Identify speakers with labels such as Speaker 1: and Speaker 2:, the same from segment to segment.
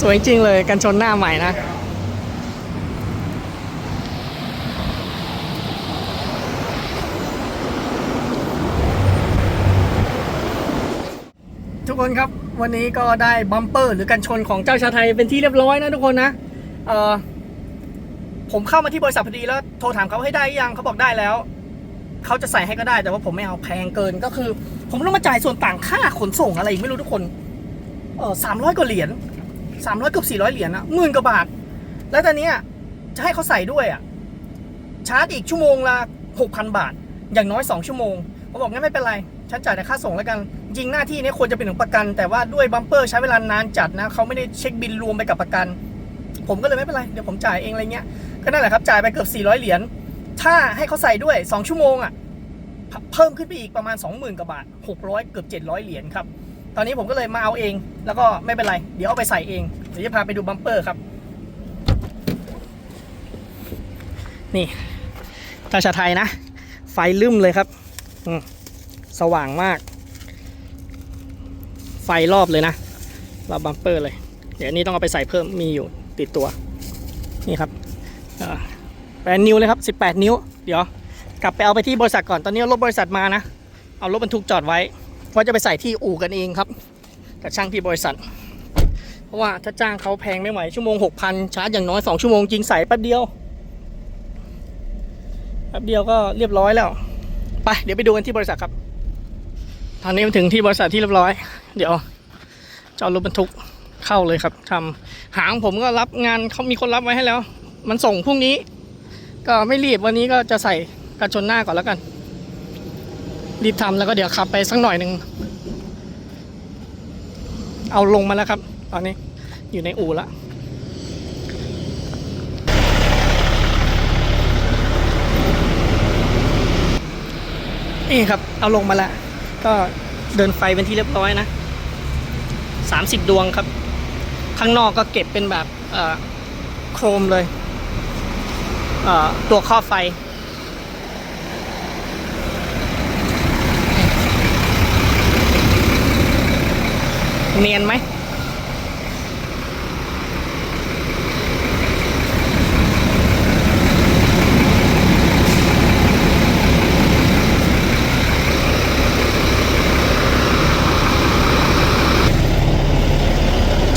Speaker 1: สวยจริงเลยกันชนหน้าใหม่นะ ทุกคนครับวันนี้ก็ได้บัมเปอร์หรือกันชนของเจ้าชาไทยเป็นที่เรียบร้อยนะทุกคนนะเออผมเข้ามาที่บริษัทพอดีแล้วโทรถามเขาให้ได้ยังเขาบอกได้แล้วเขาจะใส่ให้ก็ได้แต่ว่าผมไม่เอาแพงเกินก็คือ ผมต้องมาจ่ายส่วนต่างค่าขนส่งอะไรอีกไม่รู้ทุกคนเออสามร้อยกว่าเหรียญ สามร้อยเกือบสี่ร้อยเหรียญนะหมื่นกว่าบาท แล้วตอนนี้จะให้เขาใส่ด้วยอะชาร์จอีกชั่วโมงละหกพันบาท อย่างน้อยสองชั่วโมงผมบอกงั้นไม่เป็นไร ฉันจ่ายแต่ค่าส่งแล้วกัน จริงหน้าที่นี้ควรจะเป็นของประกัน แต่ว่าด้วยบัมเปอร์ใช้เวลานานจัดนะเขาไม่ได้เช็คบินรวมไปกับประกัน ผมก็เลยไม่เป็นไร เดี๋ยวผมจ่ายเองอะไรเงี้ย ก็นั่นแหละครับจ่ายไปเกือบ400 เหรียญ ถ้าให้เขาใส่ด้วย 2 ชั่วโมงอะเพิ่มขึ้นไปอีกประมาณ 20,000กว่าบาท 600 เกือบ 700 เหรียญครับ ตอนนี้ผมก็เลยมาเอาเอง แล้วก็ไม่เป็นไร เดี๋ยวเอาไปใส่เอง เดี๋ยวจะพาไปดูบัมเปอร์ครับ นี่ตาชาไทยนะ ไฟลืมเลยครับ สว่างมาก ไฟรอบเลยนะรอบบัมเปอร์เลย เดี๋ยวนี้ต้องเอาไปใส่เพิ่มมีอยู่ติดตัว นี่ครับแปดนิ้วเลยครับ 18 นิ้ว เดี๋ยว กลับไปเอาไปที่บริษัทก่อน ตอนนี้รถบริษัทมานะ เอารถบรรทุกจอดไว้ ว่าจะไปใส่ที่อู่กันเองครับกับช่างที่บริษัท เพราะว่าถ้าจ้างเขาแพงไม่ไหวชั่วโมง6,000ชาร์จอย่างน้อย2ชั่วโมงจริงใส่แป๊บเดียวแป๊บเดียวก็เรียบร้อยแล้ว ไปเดี๋ยวไปดูกันที่บริษัทครับ ตอนนี้มาถึงที่บริษัทที่เรียบร้อย เดี๋ยวจะเอารถบรรทุกเข้าเลยครับทำหางผมก็รับงานเขามีคนรับไว้ให้แล้ว มันส่งพรุ่งนี้ ก็ไม่รีบวันนี้ก็จะใส่กันชนหน้าก่อนแล้วกัน รีบทำแล้วก็เดี๋ยวขับไปสักหน่อยหนึ่ง เอาลงมาแล้วครับ ตอนนี้อยู่ในอู่ล้วนี่ครับ เอาลงมาล้วก็เดินไฟเป็นที่เรียบร้อยนะ30ดวงครับ ข้างนอกก็เก็บเป็นแบบโครมเลย ตัวข้อบไฟ เนียนไหม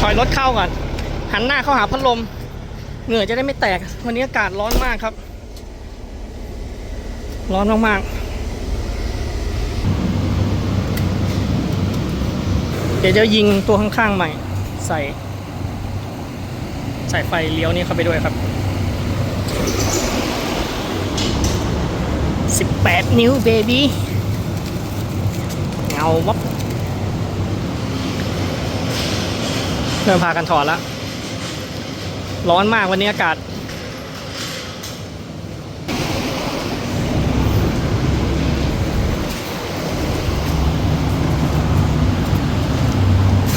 Speaker 1: ถอยรถเข้าก่อน หันหน้าเข้าหาพัดลม เหงื่อจะได้ไม่แตก วันนี้อากาศร้อนมากครับ ร้อนมากๆ เดี๋ยวจะยิงตัวข้างๆใหม่ ใส่ ใส่ไฟเลี้ยวนี้เข้าไปด้วยครับ 18 นิ้วเบบี้เงาวับเริ่มพากันถอดแล้วร้อนมากวันนี้อากาศ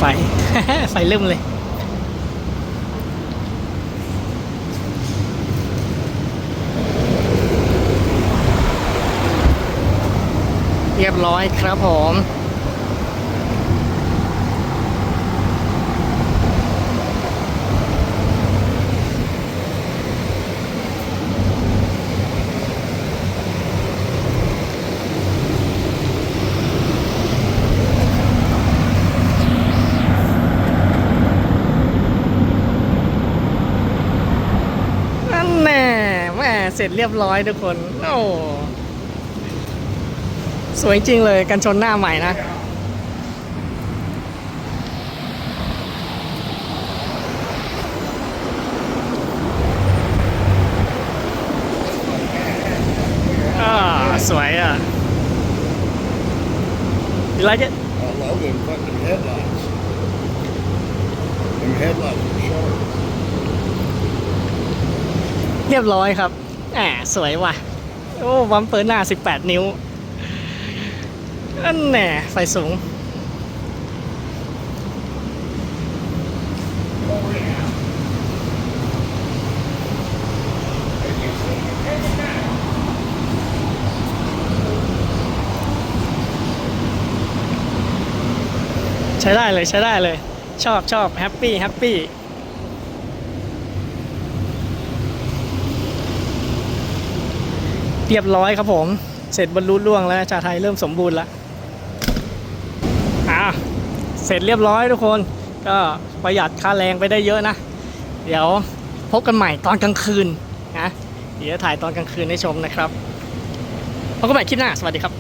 Speaker 1: ไฟ ไฟเริ่มเลย เรียบร้อยครับผม นั่นแน่แม่ เสร็จเรียบร้อยทุกคน โอ้สวยจริงเลยกันชนหน้าใหม่นะอ่าสวยอะ You like it?
Speaker 2: I love them fucking headlights. Them headlights are sharp.
Speaker 1: เรียบร้อยครับ แหมสวยว่ะ โอ้บัมเปอร์หน้า 18 นิ้วอันแน่ไฟสูง ใช้ได้เลยใช้ได้เลย ชอบชอบแฮปปี้แฮปปี้ เรียบร้อยครับผม เสร็จบรรลุล่วงแล้วชาไทยเริ่มสมบูรณ์แล้วอ่าเสร็จเรียบร้อยทุกคน ก็ประหยัดค่าแรงไปได้เยอะนะ เดี๋ยวพบกันใหม่ตอนกลางคืนนะเดี๋ยวถ่ายตอนกลางคืนให้ชมนะครับพบกันใหม่คลิปหน้า สวัสดีครับ